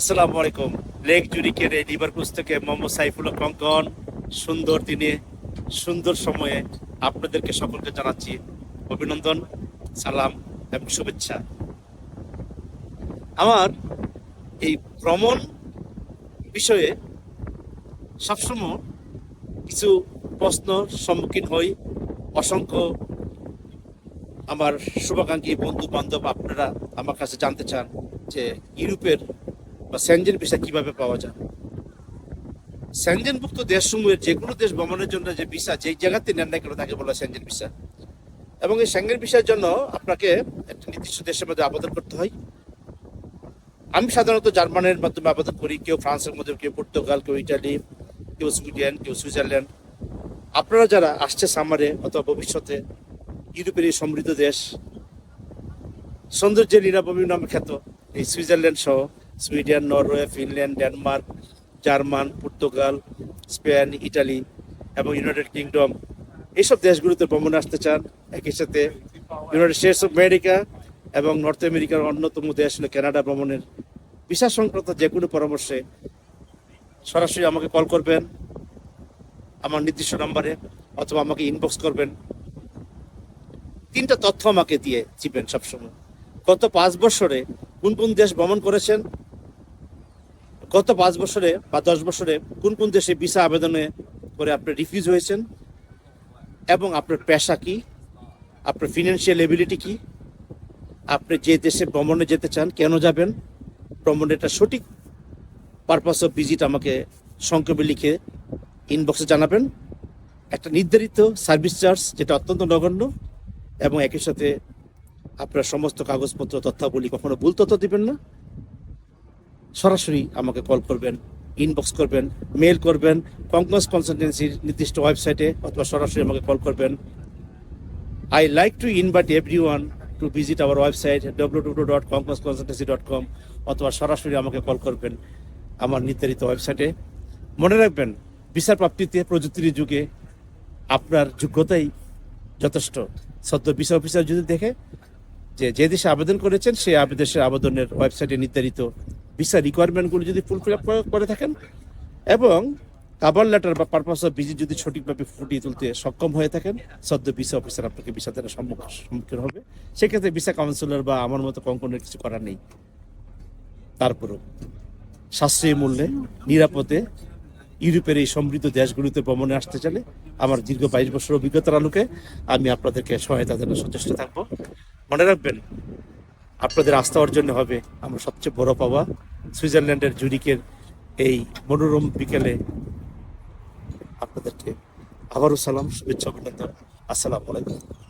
আসসালামু আলাইকুম। লেক জুরিকের এই লিভারকুজ থেকে মোহাম্মদ সাইফুল কঙ্কন সুন্দর দিনে, সুন্দর সময়ে আপনাদেরকে সকলকে জানাচ্ছি অভিনন্দন, সালাম এবং শুভেচ্ছা। আমার এই ভ্রমণ বিষয়ে সবসময় কিছু প্রশ্ন সম্মুখীন হই। অসংখ্য আমার শুভাকাঙ্ক্ষী বন্ধু বান্ধব আপনারা আমার কাছে জানতে চান যে ইউরোপের বা স্যানজেন ভিসা কীভাবে পাওয়া যায়? স্যানজেনভুক্ত দেশসমূহের যে কোনো দেশ ভ্রমণের জন্য যে ভিসা যেই জায়গাতে নেন না কেন তাকে বলা হয় স্যানজেন ভিসা। এবং এই স্যানজেন ভিসার জন্য আপনাকে একটা নির্দিষ্ট দেশের মধ্যে আবেদন করতে হয়। আমি সাধারণত জার্মানির মাধ্যমে আবেদন করি, কেউ ফ্রান্সের মধ্যে, কেউ পর্তুগাল, কেউ ইটালি, কেউ সুইডেন, কেউ সুইজারল্যান্ড। আপনারা যারা আসছে সামারে অথবা ভবিষ্যতে, ইউরোপের এই সমৃদ্ধ দেশ, সৌন্দর্যের নিরাপবী নামে খ্যাত, এই সুইজারল্যান্ড সহ Sweden, Norway, Finland, Denmark, German, Portugal, Spain, Italy এবং ইউনাইটেড কিংডম। এইসব দেশগুলোতে ভ্রমণে আসতে চান, একই সাথে ইউনাইটেড স্টেটস অফ আমেরিকা এবং নর্থ আমেরিকার অন্যতম দেশ হলো কানাডা ভ্রমণের ভিসা সংক্রান্ত যে কোনো পরামর্শে সরাসরি আমাকে কল করবেন, আমার নির্দিষ্ট নাম্বারে অথবা আমাকে ইনবক্স করবেন। তিনটা তথ্য আমাকে দিয়ে চিপেন সবসময়। গত পাঁচ বছরে কোন কোন দেশ ভ্রমণ করেছেন গত পাঁচ বছরে বা দশ বছরে কোন কোন দেশে ভিসা আবেদনে করে আপনি রিফিউজ হয়েছেন? এবং আপনার পেশা কি? আপনার ফিনান্সিয়াল এবিলিটি কি? আপনি যে দেশে ভ্রমণে যেতে চান, কেন যাবেন? ভ্রমণের একটা সঠিক পারপাস অফ ভিজিট আমাকে সংক্ষেপে লিখে ইনবক্সে জানাবেন। একটা নির্ধারিত সার্ভিস চার্জ যেটা অত্যন্ত নগণ্য, এবং একই সাথে আপনার সমস্ত কাগজপত্র, তথ্যাবলী কখনো ভুল তথ্য দিবেন না। সরাসরি আমাকে কল করবেন ইনবক্স করবেন মেল করবেন কংকস কনসালটেন্সির নির্দিষ্ট ওয়েবসাইটে অথবা সরাসরি আমাকে কল করবেন। I like to invite everyone to visit our website W W dot কংকস consultancy dot com অথবা সরাসরি আমাকে কল করবেন আমার নির্ধারিত ওয়েবসাইটে মনে রাখবেন বিচার প্রাপ্তিতে প্রযুক্তির যুগে আপনার যোগ্যতাই যথেষ্ট। সদ্য বিচার অফিসার যদি দেখে যে যে দেশে আবেদন করেছেন সেই আবেদনের আবেদনের ওয়েবসাইটে নির্ধারিত ভিসা রিকোয়ারমেন্টগুলো যদি ফুলফিল আপ করে থাকেন, এবং কাবার লেটার বা পারপাস অফ ভিজিট যদি সঠিকভাবে ফুটিয়ে তুলতে সক্ষম হয়ে থাকেন সদ্য ভিসা অফিসার আপনাকে ভিসা দেওয়ার সম্মুখ- সম্মুখীন হবে। সেক্ষেত্রে ভিসা কাউন্সিলর বা আমার মতো কঙ্কনের কিছু করার নেই। তারপরও সাশ্রয়ী মূল্যে, নিরাপদে ইউরোপের এই সমৃদ্ধ দেশগুলিতে ভ্রমণে আসতে চাইলে আমার দীর্ঘ বাইশ বছর অভিজ্ঞতার আলোকে আমি আপনাদেরকে সহায়তা দেওয়ার সচেষ্ট থাকব। মনে রাখবেন আপনাদের আস্থা অর্জন হবে আমার সবচেয়ে বড় পাওয়া সুইজারল্যান্ডের জুরিকের এই মনোরম বিকেলে আপনাদেরকে আবারও সালাম, শুভেচ্ছা, অভিনন্দন। আসসালামু আলাইকুম।